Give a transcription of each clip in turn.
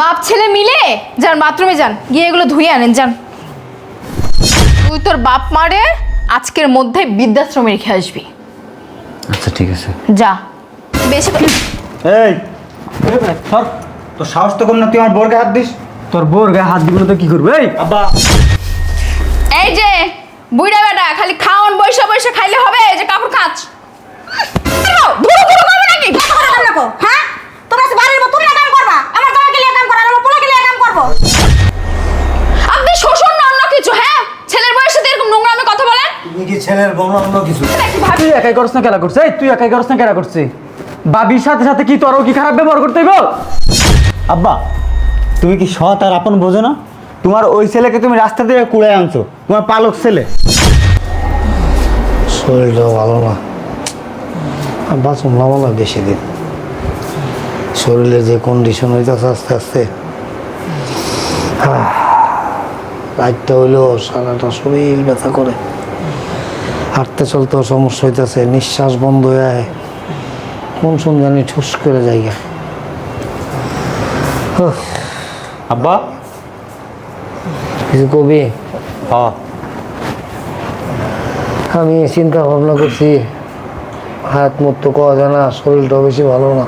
বাপ ছেলে মিলে যান বাথরুমে যান গিয়ে এগুলো ধুয়ে আনেন যান। তুই তোর বাপ মারে আজকের মধ্যে বৃদ্ধাশ্রমে রেখে আসবি। আচ্ছা ঠিক আছে। যা। বেশি। এই সর। তোর সাহস তো কম না তুই আমার বোরকে হাত দিস। তোর বোর গায়ে হাত দিব না তো কি করবে এই? আব্বা। এই যে বুইড়া বেটা খালি খাওন বৈশা বৈশা খাইলে হবে এই যে কাপড় কাচ। ধুরো ধুরো করবে নাকি? হ্যাঁ? তোমরা বাড়ির মতো তুমি কাম করবা আমার জামাকে লিয়ে কাম করা আমার পোলাকে লিয়ে কাম করব। আপনি শ্বশুর না অন্য কিছু হ্যাঁ? ছেলের বয়সে তো এরকম নোংরামে কথা বলেন তুমি কি ছেলের বউ অন্য কিছু? তুই একাই করছ না খেলা করছে এই তুই একাই করছ না খেলা করছে বাবির সাথে সাথে কি তোরও কি খারাপ ব্যবহার করতে হইব? আব্বা তুমি কি সৎ আর আপন বোঝো না? তোমার ওই ছেলেকে তুমি রাস্তা থেকে কুড়ে আনছো তোমার পালক ছেলে। শরীরটাও ভালো না। বাঁচুন না না বেশি দিন। শরীরের যে কন্ডিশন হইতেছে আস্তে আস্তে রাতটা হইলেও সারাটা শরীর ব্যথা করে। হাঁটতে চলতেও সমস্যা হইতেছে নিঃশ্বাস বন্ধ হয়ে আয় কোন শুন জানি ঠুস করে জায়গা। আব্বা? কিছু কবি? আমি চিন্তা ভাবনা করছি হাত মুখ তো কওয়া যায় না শরীরটাও বেশি ভালো না।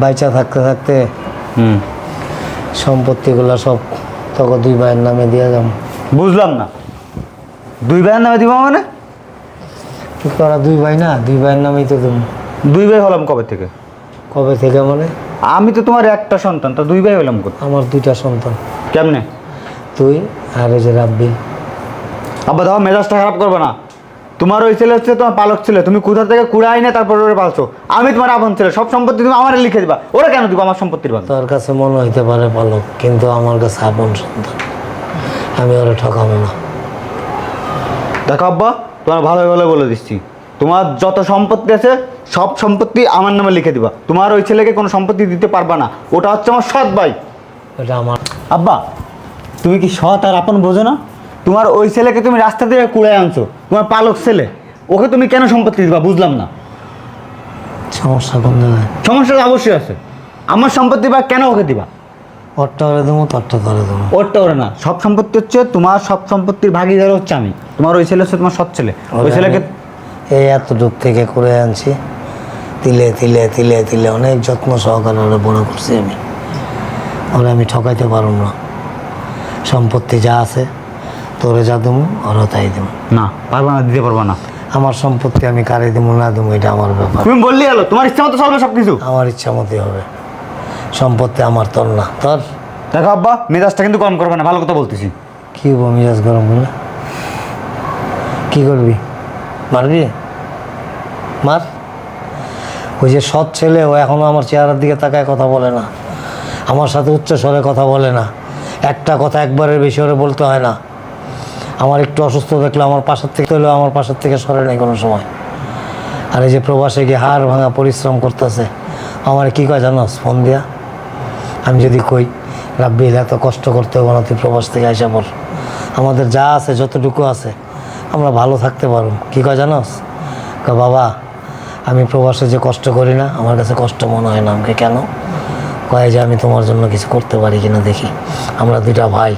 বাইচা থাকতে থাকতে সম্পত্তিগুলো সব তখন দুই ভাইয়ের নামে দিয়ে যাব। বুঝলাম না। দুই ভাইয়ের নামে দিবা মানে? কি করা দুই ভাই না? দুই ভাইয়ের নামেই তো তুমি দুই ভাই হলাম কবে থেকে? কবে থেকে মানে? আমি তো তোমার একটা সন্তান তা দুই ভাই হলাম আমার দুইটা সন্তান। কেমনে? তুই আর ওই যে রাব্বি। আব্বা দাও মেজাজটা খারাপ করবে না। তোমার ওই ছেলে হচ্ছে তোমার পালক ছেলে তুমি কোথা থেকে কুড়াই না তারপর ওরে পালছো? আমি তোমার আপন ছেলে সব সম্পত্তি তুমি আমার লিখে দিবা। ওরা কেন দিবা আমার সম্পত্তির ভাগ তোর কাছে মনে হইতে পারে পালক কিন্তু আমার কাছে আপন সন্তান। আমি ওরা ঠকাবো না। দেখো আব্বা তোমার ভালো ভালো বলে দিচ্ছি। তোমার যত সম্পত্তি আছে সব সম্পত্তি আমার নামে লিখে দিবা। তোমার ওই ছেলেকে কোনো সম্পত্তি দিতে পারবা না। ওটা হচ্ছে আমার সৎ ভাই। এটা আমার আব্বা তুমি কি সৎ আর আপন বোঝো না? তোমার ওই ছেলেকে তুমি রাস্তা থেকে কুড়ে আনছো তোমার পালক ছেলে ওকে তুমি কেন সম্পত্তি দিবা বুঝলাম না। সমস্যা কোন জায়গায়? সমস্যা তো অবশ্যই আছে। আমার সম্পত্তি বা কেন ওকে দিবা? ওরটা করে দেবো তোরটা করে দেবো। ওরটা ওরে না সব সম্পত্তি হচ্ছে তোমার সব সম্পত্তির ভাগিদার হচ্ছে আমি। তোমার ওই ছেলে হচ্ছে তোমার সৎ ছেলে। ওই ছেলেকে এই এত দূর থেকে করে আনছি। তিলে তিলে তিলে তিলে অনেক যত্ন সহকারে ওরা বড় করছি আমি। ওরা আমি ঠকাইতে পারব না। সম্পত্তি যা আছে তোরে যা দেবো ওরা তাই দেবো না পারবা না দিতে পারবা না। আমার সম্পত্তি আমি কারে দেবো না দেবো এটা আমার ব্যাপার। তুমি বললি হলো তোমার ইচ্ছা মতো চলবে সব কিছু আমার ইচ্ছা মতোই হবে। সম্পত্তি আমার তোর না। তোর? দেখো আব্বা মেজাজটা কিন্তু কম করবে না ভালো কথা বলতেছি। কি হব মিজাজ গরম হলে কি করবি? মারবি? মার। ওই যে সৎ ছেলে ও এখনও আমার চেহারার দিকে তাকায় কথা বলে না। আমার সাথে উচ্চ স্বরে কথা বলে না। একটা কথা একবারের বেশি ওরে বলতে হয় না। আমার একটু অসুস্থ দেখলে আমার পাশের থেকে হলেও আমার পাশের থেকে সরে নেই কোনো সময়। আর এই যে প্রবাসে গিয়ে হাড় ভাঙা পরিশ্রম করতেছে, আমার কি কয় জানোস ফোন দিয়া? আমি যদি কই রাব্বিল এত কষ্ট করতে হবে না, তুই প্রবাস থেকে আসা পর আমাদের যা আছে, যতটুকু আছে, আমরা ভালো থাকতে পারব। কি কয় জানোস বাবা, আমি প্রবাসে যে কষ্ট করি না, আমার কাছে কষ্ট মনে হয় না। আমাকে কেন? কয় যে আমি তোমার জন্য কিছু করতে পারি কিনা দেখি। আমরা দুইটা ভাই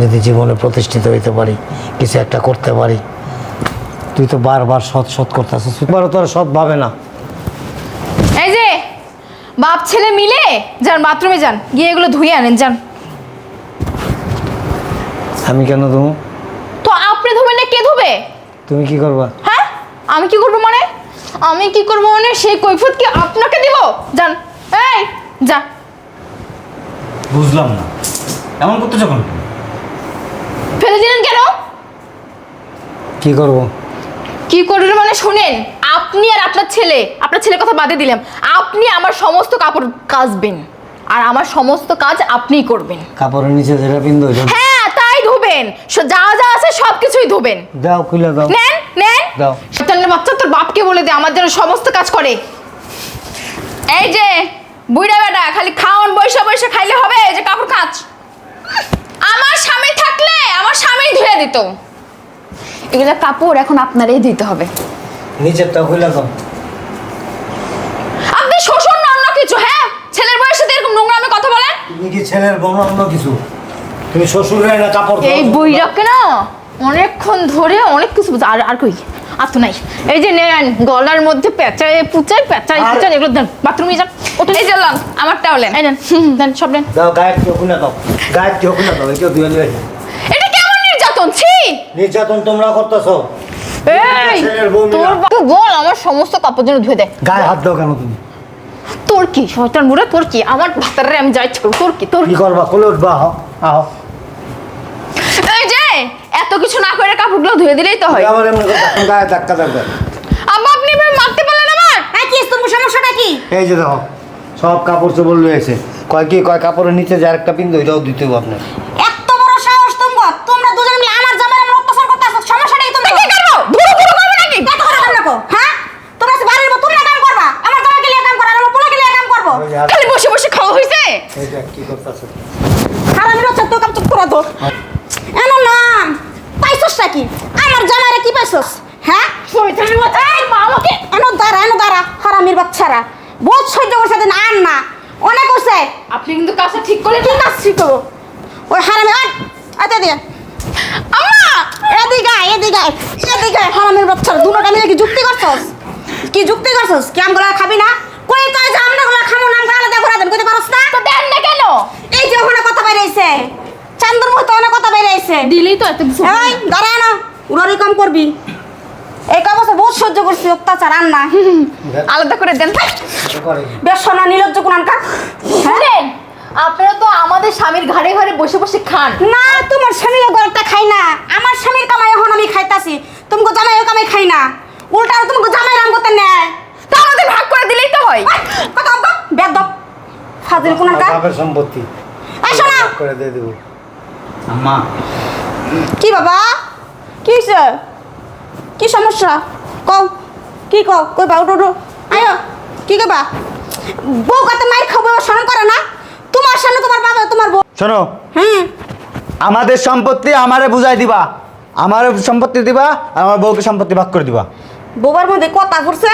যদি জীবনে প্রতিষ্ঠিত হইতে পারি কিছু একটা করতে পারি। তুই তো বারবার সৎ সৎ করতেছিস তুই তোর সৎ ভাবে না। এই যে বাপ ছেলে মিলে যান বাথরুমে যান গিয়ে এগুলো ধুয়ে আনেন যান। আমি কেন তুমি তো আপনি ধুবেন না কে ধুবে? তুমি কি করবা? হ্যাঁ? আমি কি করব মানে? আমি কি করব মানে? সেই কৈফত কি আপনাকে দিব? যান। এই যা। বুঝলাম না। এমন করতে যখন ফেলে দিলেন কেন? কি করব? কি করবেন মানে শুনেন আপনি আর আপনার ছেলে আপনার ছেলের কথা বাদে দিলাম আপনি আমার সমস্ত কাপড় কাচবেন আর আমার সমস্ত কাজ আপনিই করবেন। কাপড়ের নিচে যেটা ওইটা হ্যাঁ তাই ধুবেন যা যা আছে সব কিছুই ধুবেন। দাও খুলে দাও। নেন নেন। দাও। শয়তানের বাচ্চা তোর বাপকে বলে দে আমার যেন সমস্ত কাজ করে। এই যে বুইড়া বেটা খালি খাওন বৈশা বৈশা খাইলে হবে এই যে কাপড় কাচ। আমার স্বামী থাকলে আমার স্বামী ধুয়ে দিত। এগুলো কাপড় এখন আপনারই দিতে হবে। নিচেরটা খুলে দাও আপনি শ্বশুর না অন্য কিছু হ্যাঁ? ছেলের বয়সে তো এরকম নোংরামে কথা বলে ছেলের বউ অন্য কিছু? তুমি শ্বশুরের না কাপড় এই বইটাকে না অনেকক্ষণ ধরে অনেক কিছু আর আর কই? আর তো নাই। এই যে নেন গলার মধ্যে পেঁচায় পুচায় পেঁচায় পুচায় এগুলো দেন বাথরুমে যান। ওটা এই হলেন। এই নেন দেন সব নেন। দাও খুলে দাও। খুলে দাও নিয়ে এটা কেমন নির্যাতন? ছি! নির্যাতন তোমরা করতেছো। এই তোর বল আমার সমস্ত কাপড় যেন ধুয়ে দেয় গায়ে হাত দাও কেন তুমি? তোর কি শয়তান মুড়ে তোর কি? আমার ভাতারে আমি যাই তোর কি তোর কি করবা? কোলে উঠবা আহ আহ। এত কিছু না করে কাপড়গুলো ধুয়ে দিলেই তো হয়। আবার এমনি করে গায়ে ধাক্কা থাকবে আব্বা আপনি এভাবে মারতে পারলেন আমার? এই কি তোমার সমস্যাটা কি? এই যে দেখো সব কাপড় চোপড় রয়েছে। কয় কি কয় কাপড়ের নিচে যে একটা পিন্ধো এটাও দিতে হবে আপনার এত বড় সাহস তোমার তোমরা দুজন মিলে আমার জামাই আমার অত্যাচার করতেছো সমস্যাটা কি তোমার? কি করব? ধুরু ধুরু করব নাকি? এত করে কাম রাখো হ্যাঁ? তোমরা আজকে বাড়ির মতো তোমরা কাম করবা আমার জামাইকে লিয়ে কাম করা আমার পোলাকে লিয়ে কাম করব। খালি বসে বসে খাওয়া হয়েছে এই যে কি করতেছে? হারামির হচ্ছে তো কাম চুপ করে দো এমন না পাইছস কি? আমার জামাইরে কি পাইছস? হ্যাঁ? শয়তানের মতো। এই মা আমাকে এনো দাঁড়া এনো দাঁড়া হারামির বাচ্চারা। বহুত সহ্য করছে দিন আর না। অনেক হচ্ছে আপনি কিন্তু কাজটা ঠিক করে কি কাজ ঠিক করব। ওই হারামি আয় আতে দিয়ে আম্মা! এদিকে এদিকে এদিকে হারামির বাচ্চারা। দুটোটা মিলে কি যুক্তি করছস? কি যুক্তি করছস? কি আমগুলা খাবি না? কই তো যে আমরা গুলা খামো না আমরা আলাদা করে দেন কইতে পারছ না? তো দেন না কেন? এই যে ওখানে কথা বাইরে আইছে চান্দুর মতো অনেক কথা বাইরে আইছে। দিলেই তো এত কিছু এই দাঁড়ায় না উড়ারি কম করবি। এই কাগজে বহুত সহ্য করছি অত্যাচার আর না। আলাদা করে দেন। কি? বেসনা নিলজ্জ কোনানকা। শুনেন আপনারা তো আমাদের স্বামীর ঘাড়ে ঘাড়ে বসে বসে খান। না তোমার স্বামীর গরটা খাই না। আমার স্বামীর কামাই এখন আমি খাইতাছি। তোমাকে জামাই কামাই খাই না। উল্টা আর তোমাকে জামাই রাম করতে নেয়। তো আমাদের ভাগ করে দিলেই তো হয়। কত অঙ্ক বেদ ফাজিল কোনানকা। বাপের সম্পত্তি। এই শোনো। ভাগ করে দিয়ে দেবো। আম্মা। কি বাবা? কি হয়েছে কি সমস্যা? কও কি কও? কই বা উঠো আয়ো কি কইবা? বউ কত মাইর খাব শরম করে না? তোমার সামনে তোমার বাবা তোমার বউ। শোনো হুম। আমাদের সম্পত্তি আমারে বুঝাই দিবা। আমার সম্পত্তি দিবা আর আমার বউকে সম্পত্তি ভাগ করে দিবা। বউবার মধ্যে কথা পড়ছে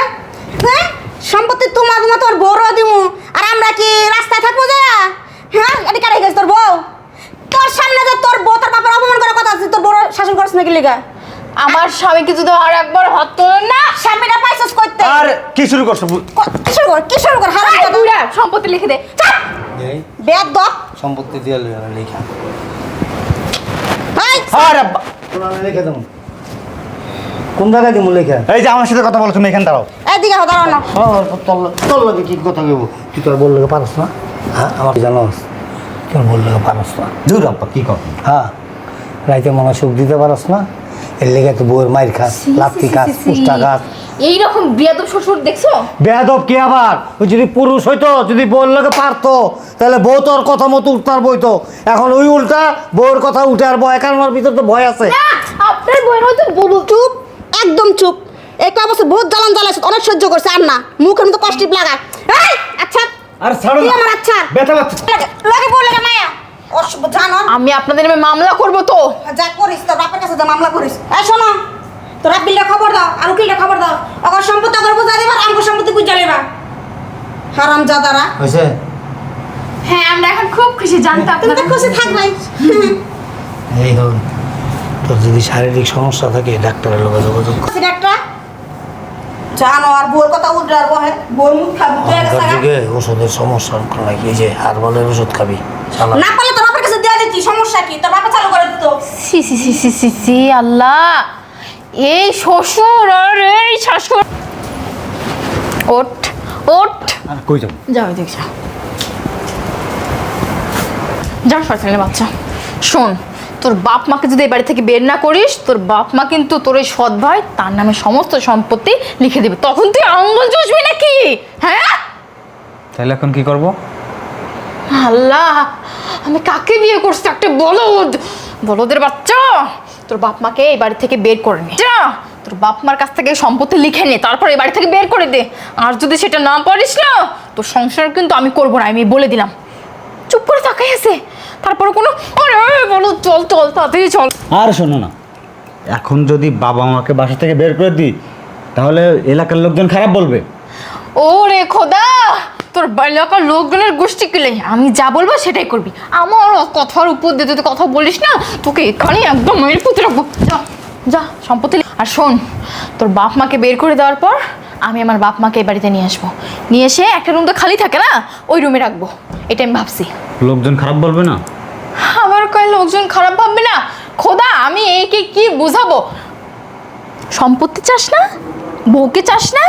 হ্যাঁ? সম্পত্তি তোমার তোমার তোর বউর দিমু। আর আমরা কি রাস্তায় থাকব যা? হ্যাঁ? এটা কারে গেছে তোর বউ। তোর সামনে যে তোর বউ তোর বাপের অপমান করার কথা আছে তোর বড় শাসন করছ নাকি লিগা? আমার স্বামীকে যদি আর একবার হাত না স্বামীটা পাইছস কইতে। আর কি শুরু করছ? ক- কি শুরু কর কি শুরু কর হারাম কথা। সম্পত্তি লিখে দে। চাপ! দপ সম্পত্তি দিয়ে লই আমি লেখা। এই আর আব্বা, লিখে দেবো। কোন জায়গায় দিব লেখা? এই যে আমার সাথে কথা বলো তুমি এখানে দাঁড়াও। এদিকে হো দাঁড়াও না। তোর তোর লাগে কি কথা কেবো তুই তোর বললে পারস না। হ্যাঁ আমার জানোস তোর বললে পারস না। দূর আব্বা কি কর? হ্যাঁ রাইতে মনে সুখ দিতে পারস না। এর লেগে তো বউয়ের মাইর খাস লাত্তি খাস পুষ্টা খাস। এইরকম বিয়াদব শ্বশুর দেখছ? বেয়াদব কি আবার? ওই যদি পুরুষ হইতো যদি বউর লোকে পারতো তাহলে বউ তোর কথা মতো উঠতার বইতো এখন ওই উল্টা বউর কথা উঠে আর ভয় কারণ ওর ভিতর তো ভয় আছে। আপনার হয়তো বলু চুপ একদম চুপ। এই কয় বছর বহুত জ্বালান জ্বালাইছে অনেক সহ্য করছে আর না মুখের মতো কষ্টিপ লাগা এই আচ্ছা আর ছাড়ো আমার আচ্ছা। ব্যথা পাচ্ছে। লাগে- লাগে লাগে আমি আপনাদের নামে মামলা করব তো? যা করিস তোর বাপের কাছে যা মামলা করিস। এই শোনো তোর আপিলটা খবর দাও আর উকিলটা খবর দাও। অগর সম্পত্তি অগর বুঝা দিবা আর আমগো সম্পত্তি বুঝা লিবা হারাম জাদারা হয়েছে? হ্যাঁ আমরা এখন খুব খুশি জানতে তুমি তো খুশি থাকবাই এই হল তোর যদি শারীরিক সমস্যা থাকে ডাক্তারের লোক যোগাযোগ কর। একটা জানো আর বউর কথা উঠে আর বহে। বউর মুখ খাবি ওষুধের সমস্যা নাকি এই যে হারবালের ওষুধ খাবি? না পারলে তোর বাপের কাছে দেয়া দিতি সমস্যা কি তোর বাপে চালু করে দিত। সি সি সি সি সি সি আল্লাহ। এই শ্বশুর আর এই শাশুড়। ওঠ ওঠ। আর কই যাব? যাও এদিকে যাও। যাও শয়তানের বাচ্চা। শোন তোর বাপ মাকে যদি এই বাড়ি থেকে বের না করিস তোর বাপ মা কিন্তু তোর এই সৎ ভাই তার নামে সমস্ত সম্পত্তি লিখে দেবে। তখন তুই আঙ্গুল চুষবি নাকি? হ্যাঁ? তাহলে এখন কি করব? আল্লাহ আমি কাকে বিয়ে করছি? একটা বলদ। বলদের বাচ্চা। তোর বাপ মাকে এই বাড়ি থেকে বের করে নে। যা। তোর বাপ মার কাছ থেকে সম্পত্তি লিখে নে। তারপর এই বাড়ি থেকে বের করে দে। আর যদি সেটা না পারিস না তোর সংসার কিন্তু আমি করব না আমি বলে দিলাম। চুপ করে তাকাই আছে। তারপরে কোনো আরে বলো চল চল তাড়াতাড়ি চল। আর শোনো না। এখন যদি বাবা মাকে বাসা থেকে বের করে দিই তাহলে এলাকার লোকজন খারাপ বলবে। ও রে খোদা! তোর এলাকার লোকজনের গোষ্ঠী কিলে? আমি যা বলব সেটাই করবি। আমার কথার উপর দিয়ে তুই কথা বলিস না তোকে এখানে একদম মেরে পুঁতে রাখব। যা যা সম্পত্তি আর শোন তোর বাপ মাকে বের করে দেওয়ার পর আমি আমার বাপ মাকে এই বাড়িতে নিয়ে আসব। নিয়ে এসে একটা রুম তো খালি থাকে না ওই রুমে রাখব। এটা আমি ভাবছি। লোকজন খারাপ বলবে না? আমার কয় লোকজন খারাপ ভাববে না? খোদা আমি একে কি বুঝাবো? সম্পত্তি চাস না? বউকে চাস না?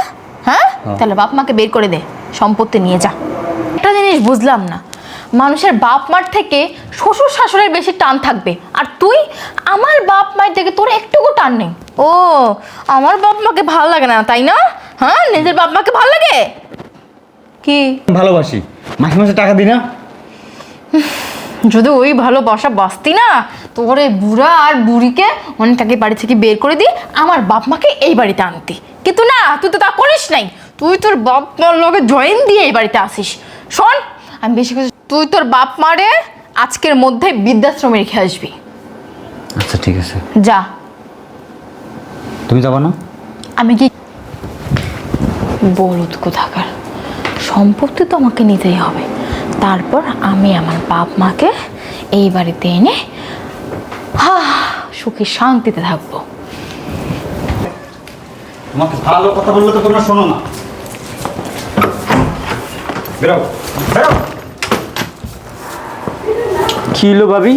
হ্যাঁ। তাহলে বাপ মাকে বের করে দে। সম্পত্তি নিয়ে যা। একটা জিনিস বুঝলাম না মানুষের বাপ মার থেকে শ্বশুর শাশুড়ের বেশি টান থাকবে। আর তুই আমার বাপ মায়ের থেকে তোর একটুকু টান নেই। ও আমার বাপ মাকে ভালো লাগে না তাই না? হ্যাঁ নিজের বাপ মাকে ভালো লাগে? কি? ভালোবাসি। মাসে মাসে টাকা দিই না? যদি ওই ভালোবাসা বাঁচতি না তোর এই বুড়া আর বুড়িকে অনেক অনেকটাকে বাড়ি থেকে বের করে দি আমার বাপ মাকে এই বাড়িতে আনতি। কিন্তু না তুই তো তা করিস নাই। তুই তোর বাপ মার লগে জয়েন দিয়ে এই বাড়িতে আসিস। শোন আমি বেশি কিছু তুই তোর বাপ মারে আজকের মধ্যে বৃদ্ধাশ্রমে রেখে আসবি। আচ্ছা ঠিক আছে। যা। তুমি যাব না? আমি কি বলদ কোথাকার? সম্পত্তি তো আমাকে নিতেই হবে। তারপর আমি আমার বাপ মাকে এই বাড়িতে এনে হা সুখে শান্তিতে থাকব। তোমাকে ভালো কথা বললে তো তোমরা শোনো না। বেরো বেরো। কি হলো ভাবি?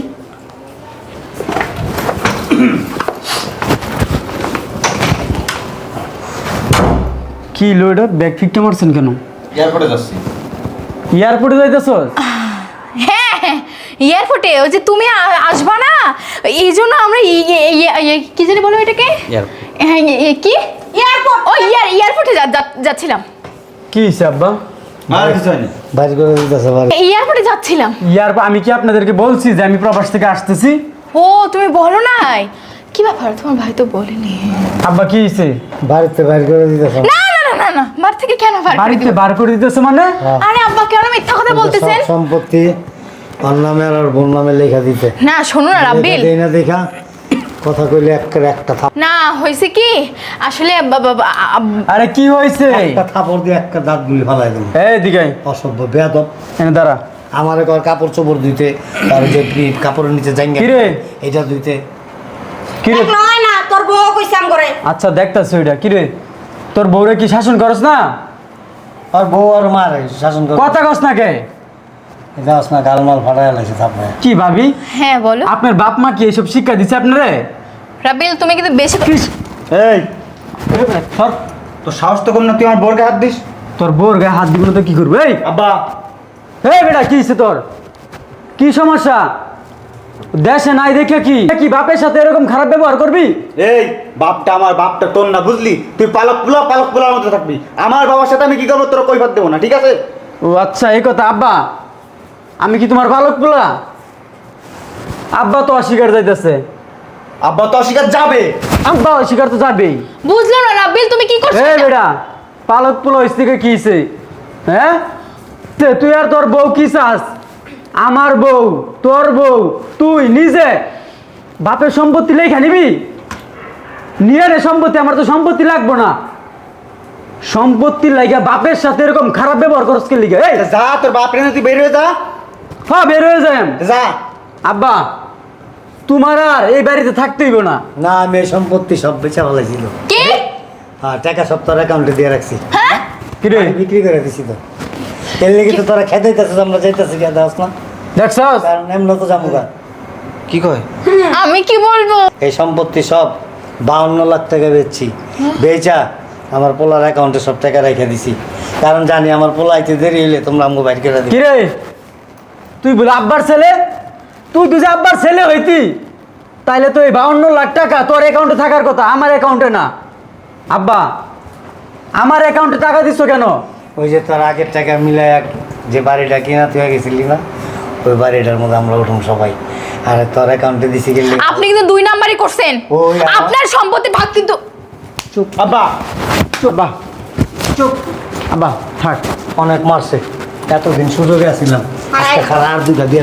কি হলো এটা? ব্যাগ ফিকটা মারছেন কেন? এয়ারপোর্টে যাচ্ছি। এয়ারপোর্টে যাইতেছ? হ্যাঁ হ্যাঁ এয়ারপোর্টে। ওই যে তুমি আসবা না? এই জন্য আমরা কি জানি বলো এটাকে হ্যাঁ কি? এয়ারপোর্ট। ও ইয়ার এয়ারপোর্টে যাচ্ছিলাম। কি হিসাব এয়ারপোর্টে যাচ্ছিলাম। ইয়ার আমি কি আপনাদেরকে বলছি যে আমি প্রবাস থেকে আসতেছি? ও তুমি বলো নাই। কি ব্যাপার? তোমার ভাই তো বলেনি। আব্বা কি হয়েছে বাড়িতে বাইর করে দিতেছে। না না না না না। থেকে কেন বার বাড়িতে বার করে দিতেছে মানে? আরে আব্বা কেন মিথ্যা কথা বলতেছেন? সম্পত্তি ওর নামে আর ওর বোন নামে লেখা দিতে না শোনো না রাব্বিল। দেই না দেখা। কথা কইলে একটা একটা থাপ না হয়েছে কি? আসলে বা- বা- বা- আ- আ- আরে কি হয়েছে একটা থাপড় দিয়ে একটা দাঁত গুলি ফালাই দেবো। এই দিকে অসভ্য বেয়াদব। এনে দাঁড়া। আমার কর কাপড় চোপড় ধুইতে আর যে পি- কাপড়ের নিচে জাঙ্গা কি রে? এটা ধুইতে। কি রে নয় না তোর বউ কইসাম করে আচ্ছা দেখতাছি ওইটা কি রে তোর বউরে কি শাসন করস না? আর বউ আর মার শাসন করে। কথা কস না কে? যাস না গালমাল ফাটাই লাগছে থাপড়ে কি ভাবি? হ্যাঁ বলো। আপনার বাপ মা কি এসব শিক্ষা দিচ্ছে আপনারে? রাব্বিল তুমি কিন্তু বেশি এই সর। তোর সাহস তো কম না তুই আমার বোরকে হাত দিস। তোর বউর গায়ে হাত দিব তো কি করব এই? আব্বা। এই বেটা কি হয়েছে তোর? কি সমস্যা? দেশে নাই দেখে কি? কি বাপের সাথে এরকম খারাপ ব্যবহার করবি? এই বাপটা আমার বাপটা তোর না বুঝলি? তুই পালক পুলা পালক পুলার মতো থাকবি। আমার বাবার সাথে আমি কি করব তোর কৈফাত দেবো না ঠিক আছে? ও আচ্ছা এই কথা আব্বা। আমি কি তোমার বালক পোলা আব্বা তো অস্বীকার যাইতেছে। আব্বা তো অস্বীকার যাবে। আব্বা অস্বীকার তো যাবেই। বুঝলো না রাব্বিল তুমি কি করছ এ বেটা পালক পোলা থেকে কি হইছে? হ্যাঁ তে তুই আর তোর বউ কি চাস? আমার বউ তোর বউ তুই নিজে বাপের সম্পত্তি লেখা নিবি? নিয়ে রে সম্পত্তি আমার তো সম্পত্তি লাগবো না। সম্পত্তি লাগা বাপের সাথে এরকম খারাপ ব্যবহার করস কে লিগে? এই! যা তোর বাপ রেনে তুই বের হয়ে যা। হ্যাঁ বের হয়ে যাই যা। আব্বা তোমার আর এই বাড়িতে থাকতেই না। না আমি এই সম্পত্তি সব বেচা ফেলাইছিল কি? হ্যাঁ টাকা সব তোর অ্যাকাউন্টে দিয়ে রাখছি। হ্যাঁ? কিরে আমি বিক্রি করে দিছি তো। এর লেগে তো তোরা খেতে দিতেছিস আমরা যাইতেছি কে দাস না? দেখছস? কারণ এমন তো যাব গা। কি কয়? আমি কি বলব? এই সম্পত্তি সব বাউন্ন লাখ টাকা বেচছি। বেচা আমার পোলার অ্যাকাউন্টে সব টাকা রেখে দিছি। কারণ জানি আমার পোলা আইতে দেরি হইলে তোমরা আমাকে বাইর করে দিবে। কিরে তুই বলে আব্বার ছেলে? তুই তুই যে আব্বার ছেলে হইতি তাইলে তো এই বাউন্ন লাখ টাকা তোর অ্যাকাউন্টে থাকার কথা আমার অ্যাকাউন্টে না। আব্বা আমার অ্যাকাউন্টে টাকা দিচ্ছ কেন? ওই যে তোর আগের টাকা মিলাই যে বাড়িটা কিনা তুই গেছিলি না? ওই বাড়িটার মধ্যে আমরা উঠুন সবাই। আর তোর অ্যাকাউন্টে দিছি গেলে আপনি কিন্তু দুই নাম্বারই করছেন। ওই আমার- আপনার সম্পত্তি ভাগ কিন্তু চুপ আব্বা চুপ আব্বা চুপ আব্বা থাক। অনেক মারছে। এতদিন সুযোগে আসছিলাম আজকে খারাপ আর দুইটা দিয়ে।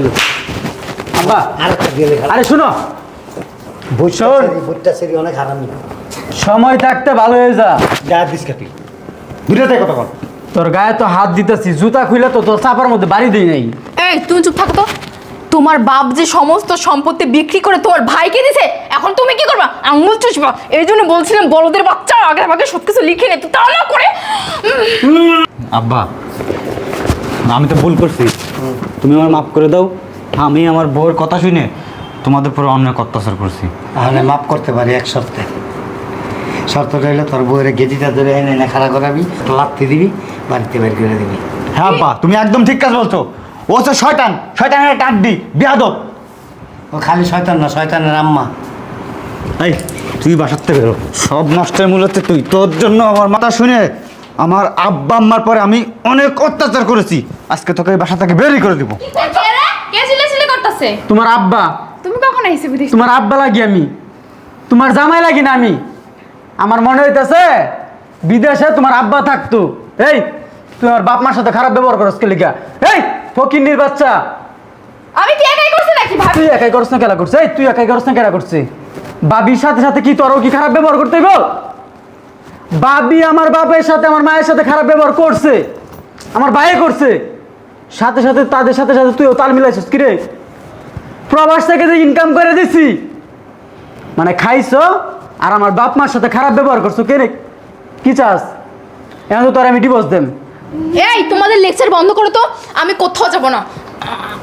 আব্বা আর একটা দিয়ে আরে শুনো। সেরি, ভুট্টা সেরি অনেক হারামি। সময় থাকতে ভালো হয়ে যা। যা দিস কাটি দুটাতে কথা বল। তোর গায়ে তো হাত দিতেছি জুতা খুলে তো তোর চাপার মধ্যে বাড়ি দিই নাই। এই তুমি চুপ থাকো তো। তোমার বাপ যে সমস্ত সম্পত্তি বিক্রি করে তোমার ভাইকে দিছে এখন তুমি কি করবা? আঙুল চুষবা। এই জন্য বলছিলাম বড়দের বাচ্চা আগে আমাকে সব কিছু লিখে নে তুই তা না করে। আব্বা আমি তো ভুল করছি। তুমি আমার মাফ করে দাও। আমি আমার বউয়ের কথা শুনে তোমাদের উপর অনেক অত্যাচার করছি। তাহলে মাফ করতে পারি এক শর্তে। শর্ত রইলে তোর বউয়ের গেজিটা ধরে এনে এনে খাড়া করাবি লাত্তি দিবি বাড়িতে বের করে দিবি। হ্যাঁ আব্বা তুমি একদম ঠিক কাজ বলছো। ও হচ্ছে শয়তান। শয়তানের একটা আড্ডি বিয়াদব। ও খালি শয়তান না শয়তানের আম্মা। এই তুই থেকে বেরো। সব নষ্টের মূল হচ্ছে তুই। তোর জন্য আমার মাথা শুনে আমার আব্বা আম্মার পরে আমি অনেক অত্যাচার করেছি। আজকে তোকে এই বাসা থেকে বেরই করে দিব। কে করতেছে? তোমার আব্বা। তুমি কখন আইসে বিদেশ? তোমার আব্বা লাগি আমি। তোমার জামাই লাগি না আমি। আমার মনে হইতেছে বিদেশে তোমার আব্বা থাকতো। এই তুই আমার বাপ মার সাথে খারাপ ব্যবহার করস কে লিগা? এই ফকিন্নির বাচ্চা। আমি কি একাই করছি নাকি ভাবি? তুই একাই করছ না কেলা করছে এই তুই একাই করছ না কেলা করছে বাবির সাথে সাথে কি তোরও কি খারাপ ব্যবহার করতে হইব? বাবি আমার বাপের সাথে আমার মায়ের সাথে খারাপ ব্যবহার করছে আমার ভাই করছে। সাথে সাথে তাদের সাথে সাথে তুইও তাল মিলাইছিস কি রে প্রবাস থেকে যে ইনকাম করে দিছি মানে খাইছো আর আমার বাপ মার সাথে খারাপ ব্যবহার করছ কে রে কি চাস? এখন তো তোর আমি ডিভোর্স দেম। এই তোমাদের লেকচার বন্ধ করো তো আমি কোথাও যাব না।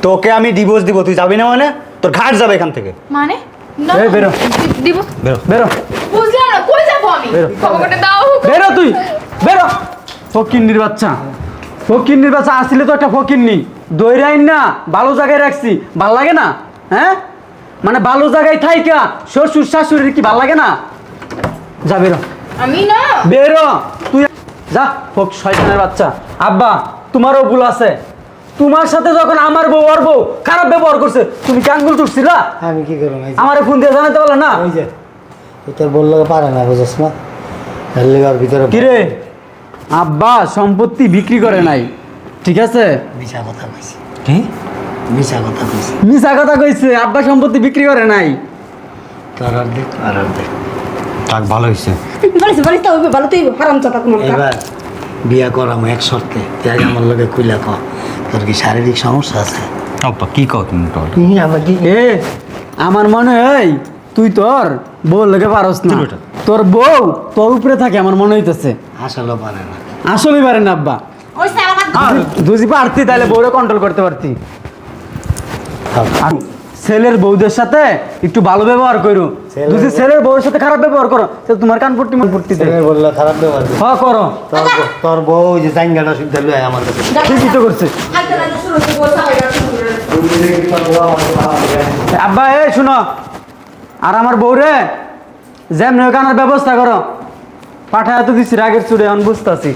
তোকে আমি ডিভোর্স দিব তুই যাবি না মানে? তোর ঘাট যাবে এখান থেকে। মানে? না, বেরো। দিব। বেরো বেরো। বুঝলাম না কই যাব আমি? বেরো। খবরটা দাও বেরো তুই বেরো। ফকিন্নির বাচ্চা। ফকিন্নির বাচ্চা আসলে তো একটা ফকিন্নি। দৈরাইন না ভালো জায়গায় রাখছি। ভালো লাগে না? হ্যাঁ? মানে ভালো জায়গায় থাইকা শ্বশুর শাশুড়ির কি ভালো লাগে না? যা বেরো। আমি না। বেরো। তুই যা ফোক শয়তানের বাচ্চা। আব্বা তোমারও ভুল আছে। তোমার সাথে যখন আমার বউ ওর বউ খারাপ ব্যবহার করছে তুমি কি আঙ্গুল তুলছিলা আমি কি করব আমার ফোন দিয়ে জানাতে পারল না? ওই যে তোর বলল পারে না বুঝছ না। ভিতরে কিরে আব্বা সম্পত্তি বিক্রি করে নাই। ঠিক আছে? মিশা কথা কইছি। কি? মিশা কথা কইছি। মিশা কথা কইছে আব্বা সম্পত্তি বিক্রি করে নাই। তোর আর দেখ আর আর দেখ। থাক ভালো হয়েছে বলিস বলিস তো ভালো তুই হারাম চাতা তোমার এবার বিয়া করাম এক শর্তে তুই আমার লগে কইলা ক তোর কি শারীরিক সমস্যা আছে? আব্বা কি কও তুমি তো? আমার কি? এ আমার মনে হয় তুই তোর বউ লেগে পারস না? তোর বউ তোর উপরে থাকে আমার মনে হইতেছে। আসলে পারে না। আসলেই পারে না আব্বা। ওই সে আমার যদি পারতি তাহলে বউরে কন্ট্রোল করতে পারতি। আর ছেলের বউদের সাথে একটু ভালো ব্যবহার করো। যদি ছেলের বউয়ের সাথে খারাপ ব্যবহার করো তাহলে তোমার কান পট্টি মন পট্টি ছেলে বলল খারাপ ব্যবহার হ্যাঁ করো। তোর বউ- তোর বউ যে জাঙ্গাটা শুদ্ধ লয় আমার কাছে। ঠিকই তো করছে। হয়। আব্বা এই শুনো। আর আমার বউরে যেমন কানার ব্যবস্থা করো। পাঠায় তো দিচ্ছি রাগের চুড়ে এখন বুঝতেছি।